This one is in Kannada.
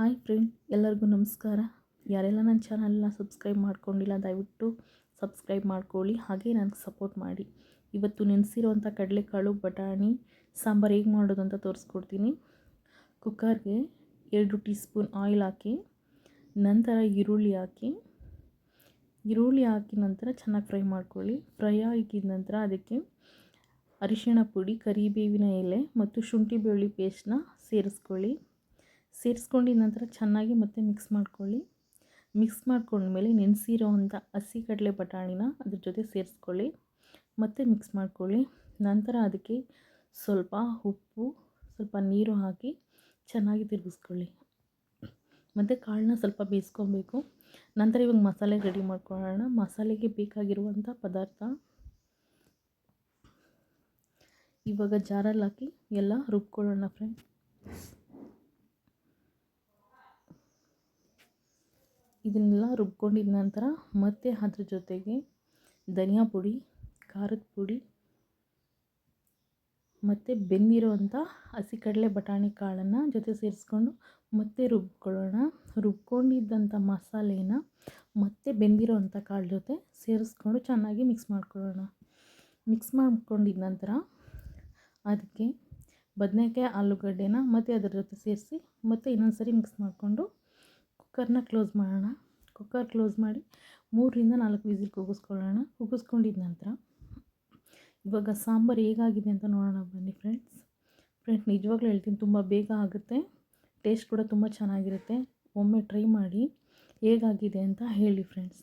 ಹಾಯ್ ಫ್ರೆಂಡ್, ಎಲ್ಲರಿಗೂ ನಮಸ್ಕಾರ. ಯಾರೆಲ್ಲ ನನ್ನ ಚಾನಲ್ನ ಸಬ್ಸ್ಕ್ರೈಬ್ ಮಾಡ್ಕೊಂಡಿಲ್ಲ, ದಯವಿಟ್ಟು ಸಬ್ಸ್ಕ್ರೈಬ್ ಮಾಡ್ಕೊಳ್ಳಿ, ಹಾಗೆ ನನಗೆ ಸಪೋರ್ಟ್ ಮಾಡಿ. ಇವತ್ತು ನೆನೆಸಿರೋವಂಥ ಕಡಲೆಕಾಳು, ಬಟಾಣಿ, ಸಾಂಬಾರು ಹೇಗೆ ಮಾಡೋದು ಅಂತ ತೋರಿಸ್ಕೊಡ್ತೀನಿ. ಕುಕ್ಕರ್ಗೆ ಎರಡು ಟೀ ಸ್ಪೂನ್ ಆಯಿಲ್ ಹಾಕಿ, ನಂತರ ಈರುಳ್ಳಿ ಹಾಕಿ. ಈರುಳ್ಳಿ ಹಾಕಿ ನಂತರ ಚೆನ್ನಾಗಿ ಫ್ರೈ ಮಾಡ್ಕೊಳ್ಳಿ. ಫ್ರೈ ಆಗಿದ ನಂತರ ಅದಕ್ಕೆ ಅರಿಶಿಣ ಪುಡಿ, ಕರಿಬೇವಿನ ಎಲೆ ಮತ್ತು ಶುಂಠಿ ಬೆಳ್ಳುಳ್ಳಿ ಪೇಸ್ಟ್ನ ಸೇರಿಸ್ಕೊಳ್ಳಿ. ಸೇರಿಸ್ಕೊಂಡಿದ ನಂತರ ಚೆನ್ನಾಗಿ ಮತ್ತೆ ಮಿಕ್ಸ್ ಮಾಡ್ಕೊಳ್ಳಿ. ಮಿಕ್ಸ್ ಮಾಡ್ಕೊಂಡ್ಮೇಲೆ ನೆನೆಸಿರೋ ಅಂಥ ಹಸಿ ಕಡಲೆ ಬಟಾಣಿನ ಅದ್ರ ಜೊತೆ ಸೇರಿಸ್ಕೊಳ್ಳಿ. ಮತ್ತೆ ಮಿಕ್ಸ್ ಮಾಡ್ಕೊಳ್ಳಿ. ನಂತರ ಅದಕ್ಕೆ ಸ್ವಲ್ಪ ಉಪ್ಪು, ಸ್ವಲ್ಪ ನೀರು ಹಾಕಿ ಚೆನ್ನಾಗಿ ತಿರುಗಿಸ್ಕೊಳ್ಳಿ. ಮತ್ತು ಕಾಳನ್ನ ಸ್ವಲ್ಪ ಬೇಯಿಸ್ಕೊಬೇಕು. ನಂತರ ಇವಾಗ ಮಸಾಲೆ ರೆಡಿ ಮಾಡ್ಕೊಳ್ಳೋಣ. ಮಸಾಲೆಗೆ ಬೇಕಾಗಿರುವಂಥ ಪದಾರ್ಥ ಇವಾಗ ಜಾರಲ್ಲಿ ಹಾಕಿ ಎಲ್ಲ ರುಬ್ಕೊಳ್ಳೋಣ ಫ್ರೆಂಡ್ ಇದನ್ನೆಲ್ಲ ರುಬ್ಕೊಂಡಿದ ನಂತರ ಮತ್ತೆ ಅದ್ರ ಜೊತೆಗೆ ಧನಿಯಾ ಪುಡಿ, ಖಾರದ ಪುಡಿ ಮತ್ತು ಬೆಂದಿರೋವಂಥ ಹಸಿ ಕಡಲೆ ಬಟಾಣಿ ಕಾಳನ್ನು ಜೊತೆ ಸೇರಿಸ್ಕೊಂಡು ಮತ್ತೆ ರುಬ್ಕೊಳ್ಳೋಣ. ರುಬ್ಕೊಂಡಿದ್ದಂಥ ಮಸಾಲೆನ ಮತ್ತೆ ಬೆಂದಿರೋವಂಥ ಕಾಳು ಜೊತೆ ಸೇರಿಸ್ಕೊಂಡು ಚೆನ್ನಾಗಿ ಮಿಕ್ಸ್ ಮಾಡ್ಕೊಳ್ಳೋಣ. ಮಿಕ್ಸ್ ಮಾಡ್ಕೊಂಡಿದ ನಂತರ ಅದಕ್ಕೆ ಬದನೆಕಾಯಿ, ಆಲೂಗಡ್ಡೆನ ಮತ್ತು ಅದರ ಜೊತೆ ಸೇರಿಸಿ ಮತ್ತೆ ಇನ್ನೊಂದು ಸರಿ ಮಿಕ್ಸ್ ಮಾಡಿಕೊಂಡು ಕುಕ್ಕರ್ನ ಕ್ಲೋಸ್ ಮಾಡೋಣ. ಕುಕ್ಕರ್ ಕ್ಲೋಸ್ ಮಾಡಿ ಮೂರರಿಂದ ನಾಲ್ಕು ವಿಸಿಲ್ ಕೂಗಿಸ್ಕೊಳ್ಳೋಣ ಕೂಗಿಸ್ಕೊಂಡಿದ ನಂತರ ಇವಾಗ ಸಾಂಬಾರು ಹೇಗಾಗಿದೆ ಅಂತ ನೋಡೋಣ ಬನ್ನಿ ಫ್ರೆಂಡ್ಸ್. ಫ್ರೆಂಡ್ಸ್, ನಿಜವಾಗ್ಲೂ ಹೇಳ್ತೀನಿ, ತುಂಬ ಬೇಗ ಆಗುತ್ತೆ. ಟೇಸ್ಟ್ ಕೂಡ ತುಂಬ ಚೆನ್ನಾಗಿರುತ್ತೆ. ಒಮ್ಮೆ ಟ್ರೈ ಮಾಡಿ ಹೇಗಾಗಿದೆ ಅಂತ ಹೇಳಿ ಫ್ರೆಂಡ್ಸ್.